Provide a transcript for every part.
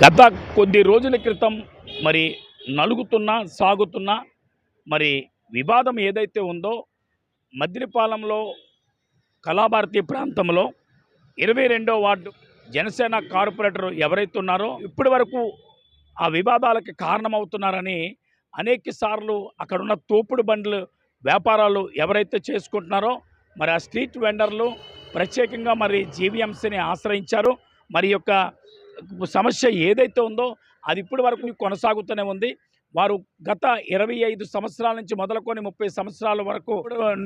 గత కొద్ది రోజుల క్రితం మరి నలుగుతున్న సాగుతున్న మరి వివాదం ఏదైతే ఉందో మద్రిపాలెంలో కళాభారతి ప్రాంతంలో ఇరవై రెండో వార్డు జనసేన కార్పొరేటర్ ఎవరైతే ఉన్నారో ఇప్పటి వరకు ఆ వివాదాలకి కారణమవుతున్నారని అనేక సార్లు అక్కడున్న తోపుడు బండ్లు వ్యాపారాలు ఎవరైతే చేసుకుంటున్నారో మరి ఆ స్ట్రీట్ వెండర్లు ప్రత్యేకంగా మరి జీవీఎంసీని ఆశ్రయించారు. మరి యొక్క సమస్య ఏదైతే ఉందో అది ఇప్పటి వరకు కొనసాగుతూనే ఉంది. వారు గత ఇరవై ఐదు సంవత్సరాల నుంచి మొదలుకొని ముప్పై సంవత్సరాల వరకు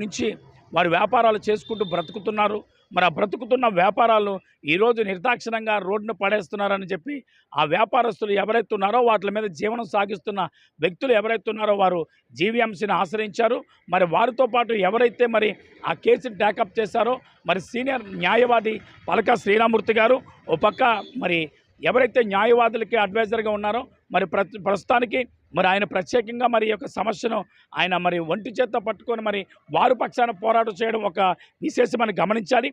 నుంచి వారు వ్యాపారాలు చేసుకుంటూ బ్రతుకుతున్నారు. మరి ఆ బ్రతుకుతున్న వ్యాపారాలు ఈరోజు నిర్దాక్షిణంగా రోడ్డును పడేస్తున్నారని చెప్పి ఆ వ్యాపారస్తులు ఎవరైతే ఉన్నారో వాటి మీద జీవనం సాగిస్తున్న వ్యక్తులు ఎవరైతే ఉన్నారో వారు జీవీఎంసీని ఆశ్రయించారు. మరి వారితో పాటు ఎవరైతే మరి ఆ కేసుని ట్యాకప్ చేశారో మరి సీనియర్ న్యాయవాది పలక శ్రీరామూర్తి గారు ఓ పక్క మరి ఎవరైతే న్యాయవాదులకి అడ్వైజర్గా ఉన్నారో మరి ప్ర ప్రస్తుతానికి మరి ఆయన ప్రత్యేకంగా మరి యొక్క సమస్యను ఆయన మరి ఒంటి చేత పట్టుకొని మరి వారు పక్షాన పోరాటం చేయడం ఒక విశేషమని గమనించాలి.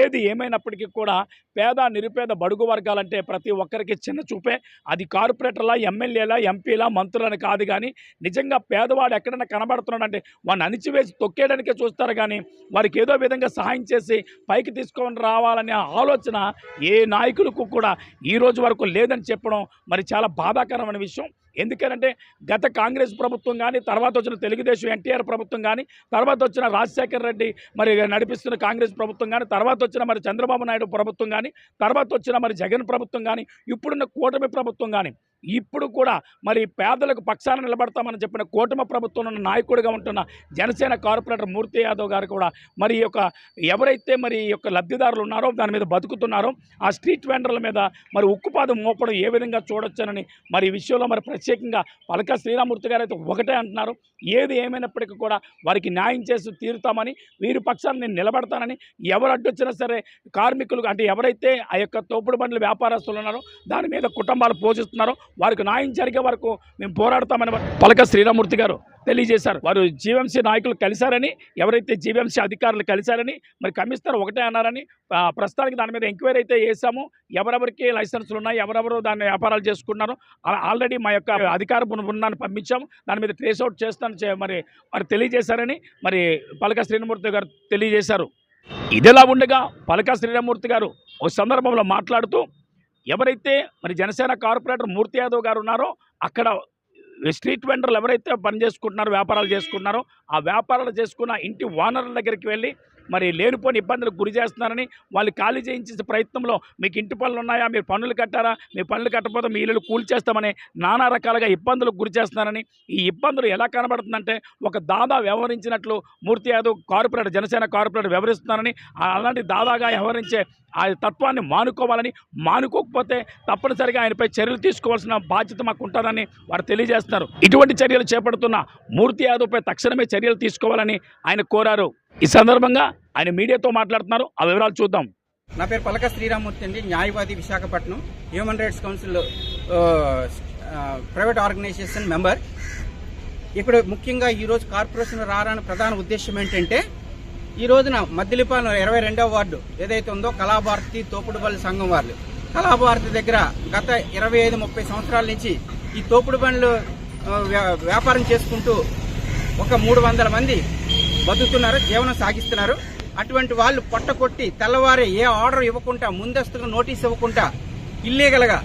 ఏది ఏమైనప్పటికీ కూడా పేద నిరుపేద బడుగు వర్గాలంటే ప్రతి ఒక్కరికి చిన్న చూపే. అది కార్పొరేటర్లా ఎమ్మెల్యేలా ఎంపీలా మంత్రులని కాదు కానీ నిజంగా పేదవాడు ఎక్కడైనా కనబడుతున్నాడంటే వాడిని అణిచివేసి తొక్కేయడానికే చూస్తారు కానీ వారికి ఏదో విధంగా సహాయం చేసి పైకి తీసుకొని రావాలనే ఆలోచన ఏ నాయకులకు కూడా ఈ రోజు వరకు లేదని చెప్పడం మరి చాలా బాధాకరమైన విషయం. ఎందుకనంటే గత కాంగ్రెస్ ప్రభుత్వం కానీ తర్వాత వచ్చిన తెలుగుదేశం ఎన్టీఆర్ ప్రభుత్వం కానీ తర్వాత వచ్చిన రాజశేఖర రెడ్డి మరి నడిపిస్తున్న కాంగ్రెస్ ప్రభుత్వం కానీ తర్వాత తర్వాత వచ్చిన మరి చంద్రబాబు నాయుడు ప్రభుత్వం కానీ తర్వాత వచ్చిన మరి జగన్ ప్రభుత్వం కానీ ఇప్పుడున్న కూటమి ప్రభుత్వం కానీ ఇప్పుడు కూడా మరి పేదలకు పక్షాన నిలబడతామని చెప్పిన కూటమి ప్రభుత్వంలో ఉన్న నాయకుడిగా ఉంటున్న జనసేన కార్పొరేటర్ మూర్తి యాదవ్ గారు కూడా మరి యొక్క ఎవరైతే మరి యొక్క లబ్ధిదారులు ఉన్నారో దాని మీద బతుకుతున్నారో ఆ స్ట్రీట్ వెండర్ల మీద మరి ఉక్కుపాదం మోపడం ఏ విధంగా చూడొచ్చనని మరి ఈ విషయంలో మరి ప్రత్యేకంగా పలక శ్రీరామూర్తి గారు అయితే ఒకటే అంటున్నారు. ఏది ఏమైనప్పటికీ కూడా వారికి న్యాయం చేసి తీరుతామని వీరి పక్షాన్ని నేను నిలబడతానని ఎవరు అడ్డొచ్చినా సరే కార్మికులు అంటే ఎవరైతే ఆ యొక్క తోపుడు బండ్ల వ్యాపారస్తులు ఉన్నారో దాని మీద కుటుంబాలు పోషిస్తున్నారో వారికి న్యాయం జరిగే వరకు మేము పోరాడతామని పలక శ్రీరామూర్తి గారు తెలియజేశారు. వారు జీవీఎంసీ నాయకులు కలిశారని ఎవరైతే జీవీఎంసీ అధికారులు కలిశారని మరి కమిషనర్ ఒకటే అన్నారని ప్రస్తుతానికి దాని మీద ఎంక్వైరీ అయితే చేశాము. ఎవరెవరికి లైసెన్సులు ఉన్నాయి ఎవరెవరు దాన్ని వ్యాపారాలు చేసుకున్నారు ఆల్రెడీ మా యొక్క అధికార బృందాన్ని పంపించాము. దాని మీద ట్రేస్ అవుట్ చేస్తాను చే- మరి మరి తెలియజేశారని మరి పలక శ్రీరామూర్తి గారు తెలియజేశారు. ఇదిలా ఉండగా పలక శ్రీరామూర్తి గారు ఒక సందర్భంలో మాట్లాడుతూ ఎవరైతే మరి జనసేన కార్పొరేటర్ మూర్తి యాదవ్ గారు ఉన్నారో అక్కడ స్ట్రీట్ వెండర్లు ఎవరైతే పని చేసుకుంటున్నారో వ్యాపారాలు చేసుకుంటున్నారో ఆ వ్యాపారాలు చేసుకున్న ఇంటి ఓనర్ల దగ్గరికి వెళ్ళి మరి లేనిపోని ఇబ్బందులకు గురి చేస్తున్నారని వాళ్ళు ఖాళీ చేయించే ప్రయత్నంలో మీకు ఇంటి పనులు ఉన్నాయా? మీరు పనులు కట్టారా? మీ పనులు కట్టకపోతే మీ ఇల్లు కూల్చేస్తామని నానా రకాలుగా ఇబ్బందులకు గురి చేస్తున్నారని ఈ ఇబ్బందులు ఎలా కనబడుతుందంటే ఒక దాదా వ్యవహరించినట్లు మూర్తి యాదవ్ కార్పొరేటర్ జనసేన కార్పొరేటర్ వ్యవహరిస్తున్నారని అలాంటి దాదాగా వ్యవహరించే ఆ తత్వాన్ని మానుకోవాలని మానుకోకపోతే తప్పనిసరిగా ఆయనపై చర్యలు తీసుకోవాల్సిన బాధ్యత మాకు ఉంటుందని వారు తెలియజేస్తున్నారు. ఇటువంటి చర్యలు చేపడుతున్న మూర్తి యాదవ్పై తక్షణమే చర్యలు తీసుకోవాలని ఆయన కోరారు. ఈ సందర్భంగా ఆయన మీడియాతో మాట్లాడుతున్నారు. ఆ వివరాలు చూద్దాం. నా పేరు పలక శ్రీరామూర్తి అండి. న్యాయవాది Visakhapatnam human rights council private organisation member. ఇప్పుడు ముఖ్యంగా ఈరోజు కార్పొరేషన్ రారాని ప్రధాన ఉద్దేశం ఏంటంటే ఈ రోజున మద్దిలిపాలెం ఇరవై రెండవ వార్డు ఏదైతే ఉందో కళాభారతి తోపుడుబల్లి సంఘం వాళ్ళు కళాభారతి దగ్గర గత ఇరవై ఐదు ముప్పై సంవత్సరాల నుంచి ఈ తోపుడు బండ్లు వ్యా- వ్యాపారం చేసుకుంటూ ఒక మూడు వందల మంది బతుకుతున్నారు జీవనం సాగిస్తున్నారు. అటువంటి వాళ్ళు పొట్ట కొట్టి తెల్లవారే ఏ ఆర్డర్ ఇవ్వకుండా ముందస్తుగా నోటీస్ ఇవ్వకుండా ఇల్లీగల్గా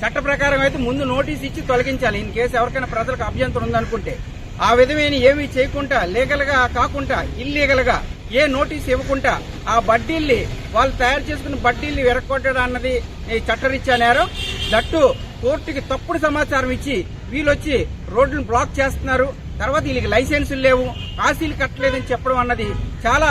చట్ట ప్రకారం అయితే ముందు నోటీస్ ఇచ్చి తొలగించాలి. ఇన్ కేసు ఎవరికైనా ప్రజలకు అభ్యంతరం ఉందనుకుంటే ఆ విధమైన ఏమీ చేయకుండా లీగల్గా కాకుండా ఇల్లీగల్గా ఏ నోటీస్ ఇవ్వకుండా ఆ బడ్డీల్ని వాళ్ళు తయారు చేసుకున్న బడ్డీల్ని విరగొట్టడం అన్నది చట్టరీత్యా నేరం. దట్టు కోర్టుకి తప్పుడు సమాచారం ఇచ్చి వీళ్ళొచ్చి రోడ్లను బ్లాక్ చేస్తున్నారు. తర్వాత వీళ్ళకి లైసెన్సులు లేవు కాసీలు కట్టలేదని చెప్పడం అన్నది చాలా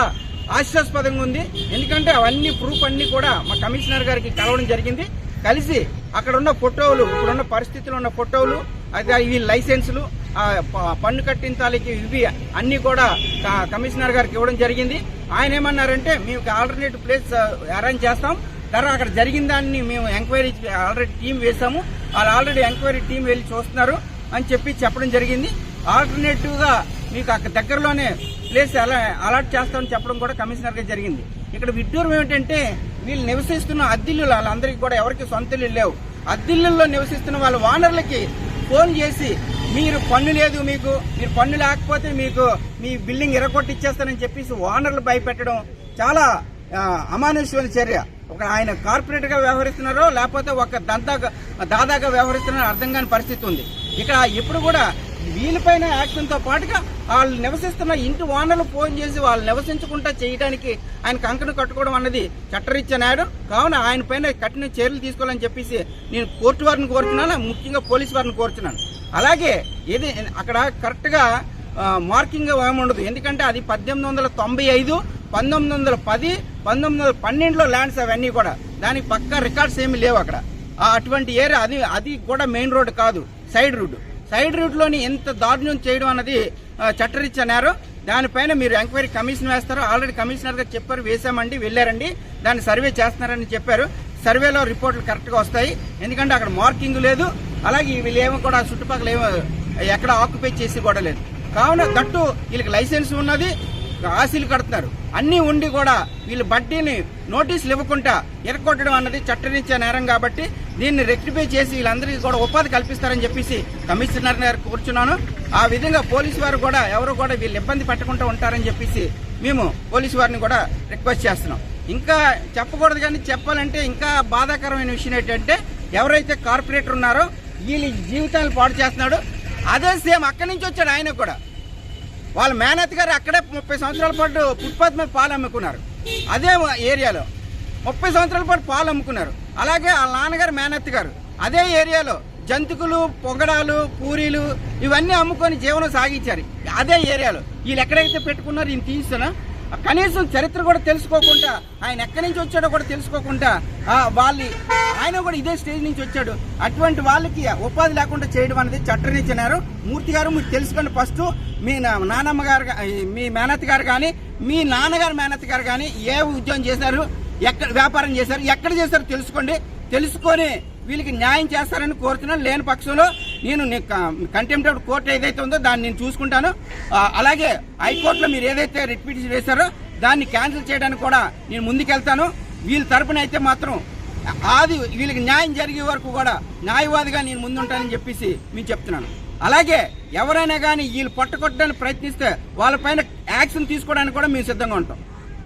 ఆశాస్పదంగా ఉంది. ఎందుకంటే అవన్నీ ప్రూఫ్ అన్ని కూడా మా కమిషనర్ గారికి కలవడం జరిగింది. కలిసి అక్కడ ఉన్న ఫోటోలు ఇప్పుడున్న పరిస్థితుల్లో ఉన్న ఫోటోలు అది వీళ్ళ లైసెన్సులు పన్ను కట్టిన తాలూకు ఇవి అన్ని కూడా క- కమిషనర్ గారికి ఇవ్వడం జరిగింది. ఆయన ఏమన్నారంటే మేము ఆల్టర్నేటివ్ ప్లేస్ అరేంజ్ చేస్తాం. తర్వాత అక్కడ జరిగిన దాన్ని మేము ఎంక్వైరీ ఆల్రెడీ టీం వేసాము వాళ్ళు ఆల్రెడీ ఎంక్వైరీ టీం వెళ్ళి చూస్తున్నారు అని చెప్పి చెప్పడం జరిగింది. ఆల్టర్నేటివ్గా మీకు అక్కడ దగ్గరలోనే ప్లేస్ అలా అలాట్ చేస్తామని చెప్పడం కూడా కమిషనర్ గారు జరిగింది. ఇక్కడ విడ్డూరం ఏమిటంటే వీళ్ళు నివసిస్తున్న అద్దిల్లు వాళ్ళందరికీ కూడా ఎవరికి సొంత ఇల్లు లేవు. అద్దిళ్ళల్లో నివసిస్తున్న వాళ్ళ ఓనర్లకి ఫోన్ చేసి మీరు పన్ను లేదు మీకు మీరు పన్ను లేకపోతే మీకు మీ బిల్డింగ్ ఇరగొట్టిచ్చేస్తానని చెప్పేసి ఓనర్లు భయపెట్టడం చాలా అమానుష్యమైన చర్య. ఒక ఆయన కార్పొరేట్గా వ్యవహరిస్తున్నారో లేకపోతే ఒక దంతా దాదాగా వ్యవహరిస్తున్నారో అర్థం కాని పరిస్థితి ఉంది. ఇక్కడ ఇప్పుడు కూడా వీళ్ళపైన యాక్షన్తో పాటుగా వాళ్ళు నివసిస్తున్న ఇంటి ఓనర్లు ఫోన్ చేసి వాళ్ళు నివసించకుండా చేయడానికి ఆయన కంకణం కట్టుకోవడం అన్నది చట్టరీత్యా నేరం కావున ఆయన పైన కఠిన చర్యలు తీసుకోవాలని చెప్పేసి నేను కోర్టు వారిని కోరుతున్నాను ముఖ్యంగా పోలీసు వారిని కోరుతున్నాను అలాగే ఏది అక్కడ కరెక్ట్గా మార్కింగ్ ఏముండదు ఎందుకంటే అది పద్దెనిమిది వందల తొంభై ఐదు పంతొమ్మిది వందల పది పంతొమ్మిది వందల పన్నెండులో ల్యాండ్స్ అవన్నీ కూడా. దానికి పక్కా రికార్డ్స్ ఏమి లేవు అక్కడ. ఆ అటువంటి ఏరియా అది అది కూడా మెయిన్ రోడ్ కాదు సైడ్ రోడ్డు. సైడ్ రూట్లోని ఎంత దారుణ్యం చేయడం అన్నది ఆ, చట్టరీత్యా నేరం. దానిపైన మీరు ఎంక్వైరీ కమిషన్ వేస్తారు ఆల్రెడీ కమిషనర్ గారు చెప్పారు వేసామండి వెళ్ళారండి. దాన్ని సర్వే చేస్తున్నారని చెప్పారు. సర్వేలో రిపోర్ట్లు కరెక్ట్గా వస్తాయి. ఎందుకంటే అక్కడ మార్కింగ్ లేదు. అలాగే వీళ్ళు కూడా చుట్టుపక్కల ఏమో ఎక్కడ ఆక్యుపై చేసి కూడా లేదు. కావున దట్టు వీళ్ళకి లైసెన్స్ ఉన్నది. ఆశీలు కడుతున్నారు. అన్నీ ఉండి కూడా వీళ్ళు బడ్డీని నోటీసులు ఇవ్వకుండా ఎరగొట్టడం అన్నది చట్టరీత్యా నేరం కాబట్టి దీన్ని రెక్టిఫై చేసి వీళ్ళందరికీ కూడా ఉపాధి కల్పిస్తారని చెప్పేసి కమిషనర్ గారు కూర్చున్నాను. ఆ విధంగా పోలీసు వారు కూడా ఎవరు కూడా వీళ్ళు ఇబ్బంది పెట్టకుండా ఉంటారని చెప్పేసి మేము పోలీసు వారిని కూడా రిక్వెస్ట్ చేస్తున్నాం. ఇంకా చెప్పకూడదు కానీ చెప్పాలంటే ఇంకా బాధాకరమైన విషయం ఏంటంటే ఎవరైతే కార్పొరేటర్ ఉన్నారో వీళ్ళ జీవితాలు పాడు చేస్తున్నాడు. అదే సేమ్ అక్కడి నుంచి వచ్చాడు ఆయన కూడా. వాళ్ళ మేనత్ గారు అక్కడే ముప్పై సంవత్సరాల పాటు ఫుట్పాత్ మీద పాలు అమ్ముకున్నారు. అదే ఏరియాలో. ముప్పై సంవత్సరాల పాటు పాలు అమ్ముకున్నారు. అలాగే వాళ్ళ నాన్నగారు మేనత్ గారు అదే ఏరియాలో జంతుకులు పొగడాలు పూరీలు ఇవన్నీ అమ్ముకొని జీవనం సాగించారు. అదే ఏరియాలో. వీళ్ళు ఎక్కడైతే పెట్టుకున్నారో ఈయన తీస్తున్నా కనీసం చరిత్ర కూడా తెలుసుకోకుండా ఆయన ఎక్కడి నుంచి వచ్చాడో కూడా తెలుసుకోకుండా ఆ, ఆయన కూడా ఇదే స్టేజ్ నుంచి వచ్చాడు. అటువంటి వాళ్ళకి ఉపాధి లేకుండా చేయడం అనేది చట్టనిచ్చినారు మూర్తి గారు మీరు తెలుసుకోండి ఫస్ట్. మీ నా- నానమ్మ గారు మీ మేనత్ గారు కానీ మీ నాన్నగారు మేనత్ గారు కానీ ఏ ఉద్యోగం చేశారు ఎక్కడ వ్యాపారం చేశారు ఎక్కడ చేశారు తెలుసుకోండి. తెలుసుకొని వీళ్ళకి న్యాయం చేస్తారని కోరుతున్నాను. లేని పక్షంలో నేను కంటెంప్ట్ కోర్టు ఏదైతే ఉందో దాన్ని నేను చూసుకుంటాను. అలాగే హైకోర్టులో మీరు ఏదైతే రిట్ పిటిషన్ వేశారో దాన్ని క్యాన్సిల్ చేయడానికి కూడా నేను ముందుకెళ్తాను. వీళ్ళ తరపున అయితే మాత్రం ఆది వీళ్ళకి న్యాయం జరిగే వరకు కూడా న్యాయవాదిగా నేను ముందుంటానని చెప్పేసి మేము చెప్తున్నాను. అలాగే ఎవరైనా కానీ వీళ్ళు పట్టుకొట్టడానికి ప్రయత్నిస్తే వాళ్ళపైన యాక్షన్ తీసుకోవడానికి కూడా మేము సిద్ధంగా ఉంటాం.